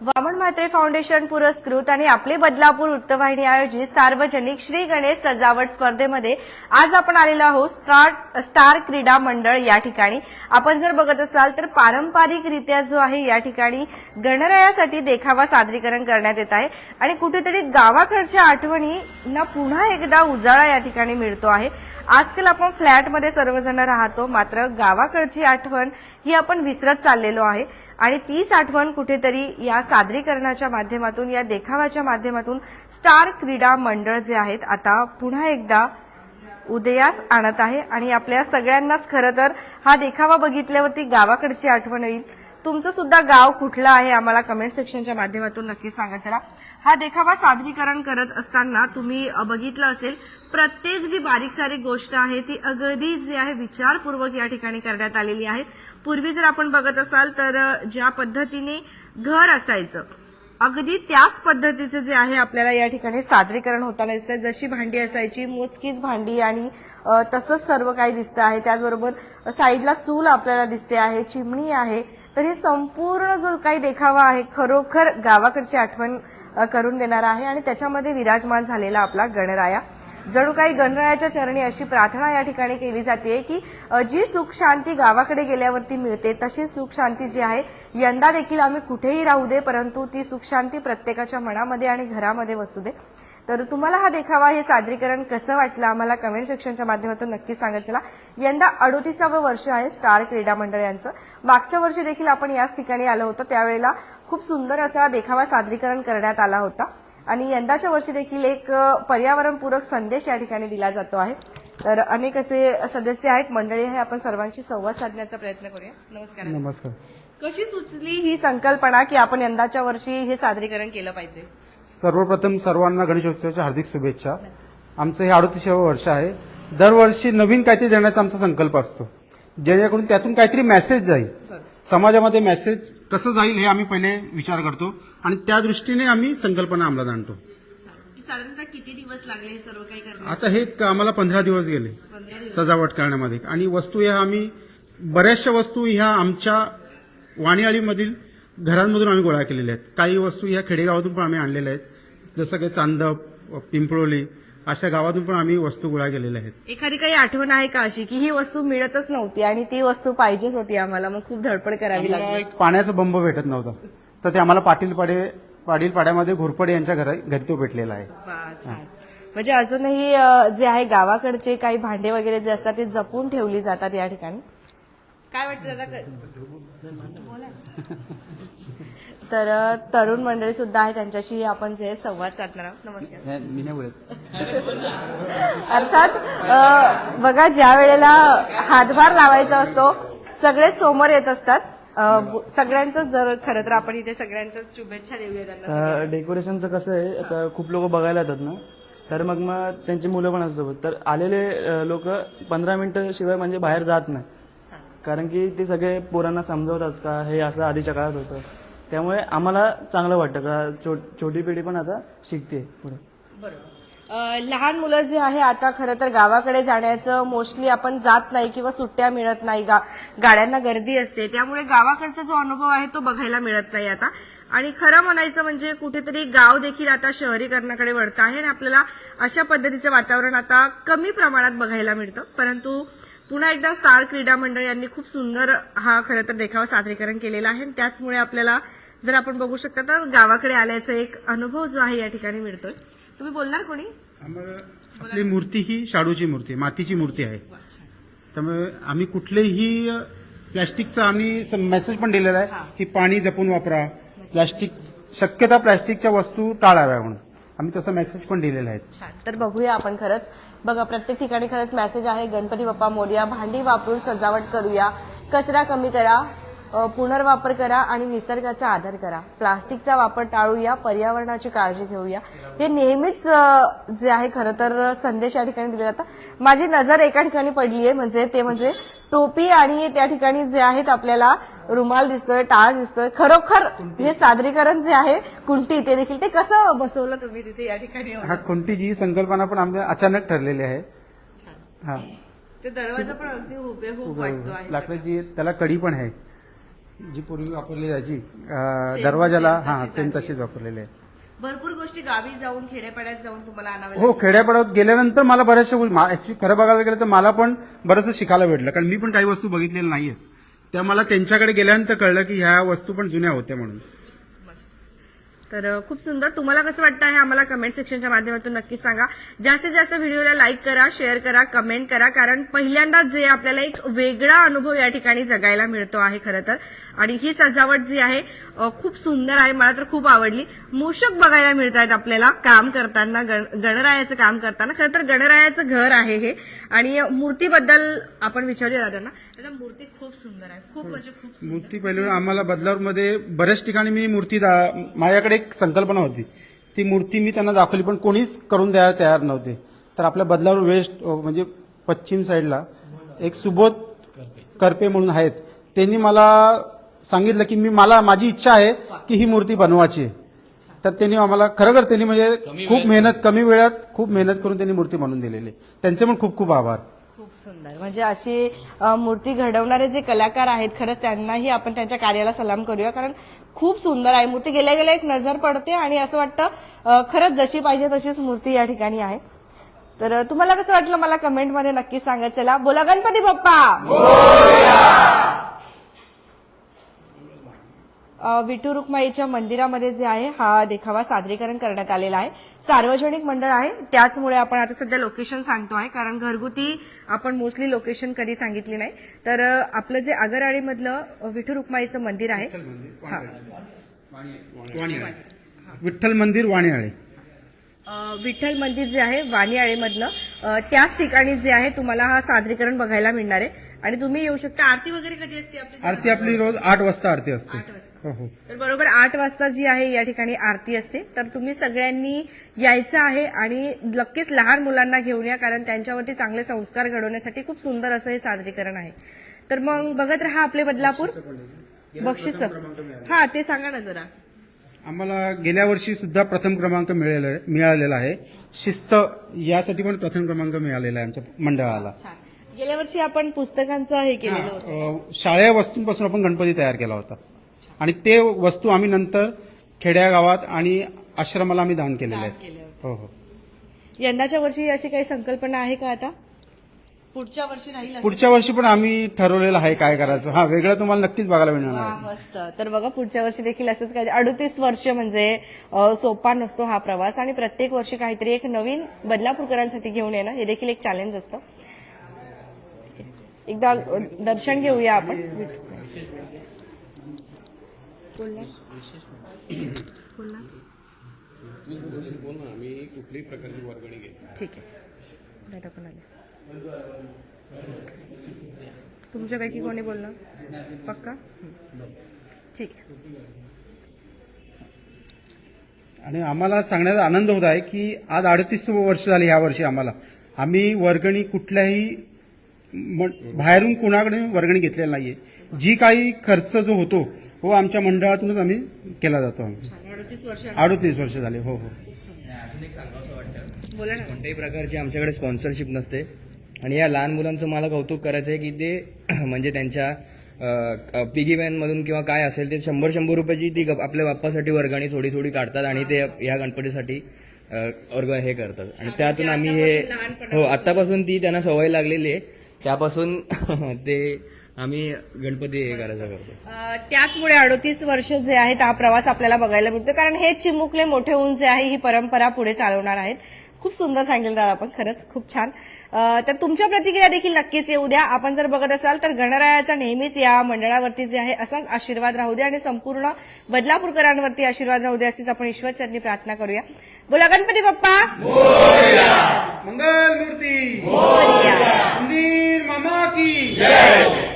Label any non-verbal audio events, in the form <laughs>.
Vaman Mhatre foundation पुरस्कृत आणि आपली बदलापूर वृत्तवाहिनी आयोजित सार्वजनिक श्री गणेश सजावट स्पर्धेमध्ये आज आपण आलेलो आहोत. स्टार स्टार क्रीडा मंडळ या ठिकाणी. आपण जर बघत असाल तर पारंपरिकरित्या जो आहे या ठिकाणी गणरायासाठी देखावा सादरीकरण करण्यात येत आहे. आणि कुठेतरी गावाकडच्या आठवणींना पुन्हा एकदा उजाळा या ठिकाणी मिळतो आहे. आजकाल आपण फ्लॅटमध्ये सर्वजण राहतो मात्र गावाकडची आठवण ही आपण विसरत चाललेलो आहे. आणि तीच आठवण कुठेतरी या सादरीकरणाच्या माध्यमातून या देखाव्याच्या माध्यमातून स्टार क्रीडा मंडळ जे आहेत आता पुन्हा एकदा उदयास आणत आहे. आणि आपल्या सगळ्यांनाच खरं तर हा देखावा बघितल्यावरती गावाकडची आठवण येईल. तुमचं सुद्धा गाव कुठलं आहे आम्हाला कमेंट सेक्शनच्या माध्यमातून नक्की सांगा चला हा देखावा सादरीकरण करत असताना तुम्ही बघितलं असेल प्रत्येक जी बारीक सारीक गोष्ट आहे ती अगदी जी आहे विचारपूर्वक या ठिकाणी करण्यात आलेली आहे. पूर्वी जर आपण बघत असाल तर ज्या पद्धतीने घर असायचं अगदी त्याच पद्धतीचं जे आहे आपल्याला या ठिकाणी सादरीकरण होताना दिसतंय. जशी भांडी असायची मोजकीच भांडी आणि तसंच सर्व काही दिसतं आहे. त्याचबरोबर साईडला चूल आपल्याला दिसते आहे चिमणी आहे. तर हे संपूर्ण जो काही देखावा आहे खरोखर गावाकडची आठवण करून देणार आहे आणि त्याच्यामध्ये विराजमान झालेला आपला गणराया. जणू काही गणरायाच्या चरणी अशी प्रार्थना या ठिकाणी केली जाते की जी सुख शांती गावाकडे गेल्यावरती मिळते तशी सुख शांती जी आहे यंदा देखील आम्ही कुठेही राहू दे परंतु ती सुख शांती प्रत्येकाच्या मनामध्ये आणि घरामध्ये वसू दे. तर तुम्हाला हा देखावा हे सादरीकरण कसं वाटलं? आम्हाला कमेंट सेक्शनच्या माध्यमातून नक्की सांगत चला. यंदा अडोतीसावं वर्ष आहे स्टार क्रीडा मंडळ यांचं. मागच्या वर्षी देखील आपण याच ठिकाणी आलो होतो. त्यावेळेला खूप सुंदर असा देखावा सादरीकरण करण्यात आला होता. आणि यंदाच्या वर्षी देखील एक पर्यावरणपूरक संदेश या ठिकाणी दिला जातो आहे. तर अनेक असे सदस्य आहेत. मंडळी आहे. आपण सर्वांशी संवाद साधण्याचा प्रयत्न करूया. नमस्कार. नमस्कार. कशी सुचली ही संकल्पना की आपण यंदाच्या वर्षी हे सादरीकरण केलं पाहिजे? सर्वप्रथम सर्वांना गणेशोत्सवाच्या हार्दिक शुभेच्छा. आमचं हे अडतीसावं वर्ष आहे. दरवर्षी नवीन काहीतरी देण्याचा आमचा संकल्प असतो. जेणेकरून त्यातून काहीतरी मेसेज जाईल. समाजामध्ये मेसेज कसं जाईल हे आम्ही पहिले विचार करतो आणि त्या दृष्टीने आम्ही संकल्पना अंमलात आणतो. साधारणतः किती दिवस लागले हे सर्व काही आता हे आम्हाला पंधरा दिवस गेले. पंधरा दिवस. सजावट करण्यामध्ये. आणि वस्तू ह्या आम्ही बऱ्याचशा वस्तू ह्या आमच्या वाणीआळीमधील घरांमधून आम्ही गोळा केलेल्या आहेत. काही वस्तू ह्या खेडेगावातून पण आम्ही आणलेल्या आहेत. जसं काही चांदप पिंपळोली अशा गावातून पण आम्ही वस्तू गोळा केलेल्या आहेत. एखादी काही आठवण आहे का अशी की ही वस्तू मिळतच नव्हती आणि ती वस्तू पाहिजेच होती आम्हाला? मग खूप धडपड करावी लागली. एक पाण्याचा बंब भेटत नव्हता. तर ते आम्हाला पाटील पाडे पाटील पाड्यामध्ये घोरपडे यांच्या घरा घरी तो भेटलेला आहे. म्हणजे अजूनही जे आहे गावाकडचे काही भांडे वगैरे जे असतात ते जपून ठेवली जातात या ठिकाणी? काय वाटतं दादा. तर तरुण मंडळी सुद्धा आहे त्यांच्याशी आपण जे संवाद साधणार आहोत. नमस्कार. मी नाही बोलत. अर्थात बघा ज्या वेळेला हातभार लावायचा असतो सगळे समोर येत असतात. सगळ्यांचंच जर खरं तर आपण इथे सगळ्यांचंच शुभेच्छा देऊया डेकोरेशनचं कसं आहे आता खूप लोक बघायला येतात ना तर मग मग त्यांची मुलं पण असतात. तर आलेले लोक पंधरा मिनिटं शिवाय म्हणजे बाहेर जात नाही. कारण की ते सगळे पोरांना समजवतात का हे असं आधीच्या काळात होतं. त्यामुळे आम्हाला चांगलं वाटतं का छो छोटी पिढी पण आता शिकते पुढे. बरोबर. लहान मुलं जे आहे आता खरं तर गावाकडे जाण्याचं मोस्टली आपण जात नाही किंवा सुट्ट्या मिळत नाही. गा गाड्यांना गर्दी असते. त्यामुळे गावाकडचा जो अनुभव आहे तो बघायला मिळत नाही आता. आणि खरं म्हणायचं म्हणजे कुठेतरी गाव देखील आता शहरीकरणाकडे वळतं आहे आणि आपल्याला अशा पद्धतीचं वातावरण आता कमी प्रमाणात बघायला मिळतं. परंतु पुन्हा एकदा स्टार क्रीडा मंडळ यांनी खूप सुंदर हा खरं तर देखावा सादरीकरण केलेला आहे. आणि त्याचमुळे आपल्याला जर आपण बघू शकता तर गावाकडे आल्याचा एक अनुभव जो आहे या ठिकाणी मिळतोय. तुम्ही बोलणार कोणी? आपली मूर्ती ही शाडूची मूर्ती आहे, मातीची मूर्ती आहे. त्यामुळे आम्ही कुठलेही प्लॅस्टिकचा आम्ही मेसेज पण दिलेला आहे की पाणी जपून वापरा. प्लॅस्टिक शक्यता प्लॅस्टिकच्या वस्तू टाळाव्या म्हणून. आम्ही तसा मेसेज पण दिलेला आहे. छान. तर बघूया आपण खरंच. बघा प्रत्येक ठिकाणी खरंच मेसेज आहे. गणपती बाप्पा मोर्या भांडी वापरून सजावट करूया. कचरा कमी करा. पुनर्वापर करा आणि निसर्गाचा आदर करा. प्लास्टिकचा वापर टाळूया पर्यावरणाची काळजी घेऊया. हे नेहमीच जे आहे खरं तर संदेश या ठिकाणी दिले जातात माझी नजर एका ठिकाणी पडली आहे म्हणजे ते म्हणजे टोपी आणि त्या ठिकाणी जे आहेत आपल्याला रुमाल दिसतोय टाळ दिसतोय. खरोखर हे सादरीकरण जे आहे कुंटी ते देखील. ते कसं बसवलं तुम्ही तिथे या ठिकाणी हा खुंटीची ही संकल्पना पण आमच्या अचानक ठरलेली आहे. हा. ते दरवाजा पण अगदी लाकडाची त्याला कडी पण आहे. जी पूर्वी वापरली जायची अं, दरवाजाला हा सेम तशीच वापरलेली आहे. भरपूर गोष्टी गावी जाऊन खेड्यापाड्यात जाऊन तुम्हाला आणाव्या हो खेड्यापाड्यात गेल्यानंतर मला बऱ्याचशा गोष्टी खरं बघायला गेलं तर मला पण बरंचसं शिकायला भेटलं कारण मी पण काही वस्तू बघितलेल्या नाहीये त्या मला त्यांच्याकडे गेल्यानंतर कळलं की ह्या वस्तू पण जुन्या होत्या म्हणून. तर खूप सुंदर. तुम्हाला कसं वाटतं आहे आम्हाला कमेंट सेक्शनच्या माध्यमातून नक्की सांगा. जास्तीत जास्त व्हिडिओला लाईक करा शेअर करा कमेंट करा कारण पहिल्यांदाच जे आपल्याला एक वेगळा अनुभव या ठिकाणी जगायला मिळतो आहे खरं तर. आणि ही सजावट जी आहे खूप सुंदर आहे मला तर खूप आवडली. मूषक बघायला मिळत आहेत आपल्याला काम करताना गण- गणरायाचं काम करताना. खरं तर गणरायाचं घर आहे हे. आणि मूर्तीबद्दल आपण विचारूया दादांना. दादा मूर्ती खूप सुंदर आहे. खूप म्हणजे खूप मूर्ती पहिले आम्हाला बदलापूरमध्ये बऱ्याच ठिकाणी मी मूर्ती दा- माझ्याकडे एक संकल्पना होती. ती मूर्ती मी त्यांना दाखवली पण कोणीच करून द्यायला तयार नव्हते. तर आपल्या बदलापूर वेस्ट म्हणजे पश्चिम साईडला एक सुबोध करपे म्हणून आहेत. त्यांनी मला सांगितलं की मी मला माझी इच्छा आहे की ही मूर्ती बनवायची तर त्यांनी आम्हाला खरोखर त्यांनी म्हणजे खूप मेहनत कमी वेळात खूप मेहनत करून त्यांनी मूर्ती बनवून दिलेली. त्यांचे पण खूप खूप आभार. खूप सुंदर. म्हणजे अशी मूर्ती घडवणारे जे कलाकार आहेत खरंच त्यांनाही आपण त्यांच्या कार्याला सलाम करूया. कारण खूप सुंदर आहे. मूर्ती गेल्या गेल्या एक नजर पडते आणि असं वाटतं खरंच जशी पाहिजे तशीच मूर्ती या ठिकाणी आहे. तर तुम्हाला कसं वाटलं मला कमेंटमध्ये नक्की सांगा. चला बोला गणपती बाप्पा! विठू रुक्माईच्या मंदिरामध्ये जे आहे हा देखावा सादरीकरण करण्यात आलेला आहे. सार्वजनिक मंडळ आहे. त्याचमुळे आपण आता सध्या लोकेशन सांगतो आहे कारण घरगुती आपण मोस्टली लोकेशन कधी सांगितली नाही. तर आपलं जे आगरआळीमधलं अ, विठू रुक्माईचं मंदिर आहे हा. विठ्ठल मंदिर वाणियाळे अ, विठ्ठल मंदिर जे आहे वाणीआळेमधलं त्याच ठिकाणी जे आहे तुम्हाला हा सादरीकरण बघायला मिळणार आहे. आणि तुम्ही येऊ शकता. आरती वगैरे कधी असते आपली? आरती आपली रोज आठ वाजता आरती असते. आठ वाजता. हो हो. तर बरोबर आठ वाजता जी आहे या ठिकाणी आरती असते. तर तुम्ही सगळ्यांनी यायचं आहे आणि नक्कीच लहान मुलांना घेऊन या कारण त्यांच्यावरती चांगले संस्कार घडवण्यासाठी खूप सुंदर असं हे सादरीकरण आहे. तर मग बघत राहा आपले बदलापूर. बक्षीस हा ते सांगा ना जरा. आम्हाला गेल्या वर्षी सुद्धा प्रथम क्रमांक मिळालेला मिळालेला आहे. शिस्त यासाठी पण प्रथम क्रमांक मिळालेला आहे आमच्या मंडळाला. गेल्या वर्षी आपण पुस्तकांचं हे केलेलं होतं. अ, वस्तूंपासून आपण गणपती तयार केला होता. आणि ते वस्तू आम्ही नंतर खेड्या गावात आणि आश्रमाला आम्ही दान केलेले केले आहेत हो हो. यंदाच्या वर्षी अशी काही संकल्पना आहे का आता? पुढच्या वर्षी राहील असं? पुढच्या वर्षी पण आम्ही ठरवलेलं आहे काय करायचं. हा वेगळं तुम्हाला नक्कीच बघायला मिळणार वा, आहे. मस्त. तर बघा पुढच्या वर्षी देखील असंच काय अडतीस वर्ष म्हणजे अ, सोपा नसतो हा प्रवास. आणि प्रत्येक वर्षी काहीतरी एक नवीन बदलापूरकरांसाठी घेऊन येणं हे देखील एक चॅलेंज असतं. एकदा दर्शन घेऊया आपण. ठीक आहे. तुमच्यापैकी कोणी बोललं? पक्का? ठीक आहे. आणि आम्हाला सांगण्याचा आनंद होत आहे की आज अडतीस वर्ष झाली ह्या वर्षी आम्हाला. आम्ही वर्गणी कुठल्याही बाहेरून कुणाकडे वर्गणी घेतलेली नाहीये. जी काही खर्च जो होतो हो आमच्या मंडळातूनच आम्ही केला जातो आम्ही. अडतीस वर्ष अडतीस वर्ष झाले हो हो. कोणत्याही प्रकारची आमच्याकडे स्पॉन्सरशिप नसते. आणि या लहान मुलांचं मला कौतुक करायचं आहे की ते <clears throat> म्हणजे त्यांच्या पिगी मधून किंवा काय असेल ते शंभर शंभर रुपयाची ती गप- आपल्या बाप्पासाठी वर्गणी थोडी थोडी काढतात आणि ते या गणपतीसाठी वर्ग हे करतात. आणि त्यातून आम्ही हे हो आतापासून ती त्यांना सवय लागलेली आहे. त्यापासून <laughs> ते आम्ही गणपती हे करायचं करतो. अ, त्याचमुळे अडतीस वर्ष जे आहेत हा प्रवास आपल्याला बघायला मिळतो कारण हे चिमुकले मोठे होऊन जे आहे ही परंपरा पुढे चालवणार आहेत. खूप सुंदर सांगितलं आपण खरंच खूप छान. तर तुमच्या प्रतिक्रिया देखील नक्कीच येऊ द्या. आपण जर बघत असाल तर गणरायाचा नेहमीच या मंडळावरती जे आहे असाच आशीर्वाद राहू द्या आणि संपूर्ण बदलापूरकरांवरती आशीर्वाद राहू द्या अशीच आपण ईश्वरचरणी प्रार्थना करूया. बोला गणपती बाप्पा! मंगलमूर्ती! मामा की!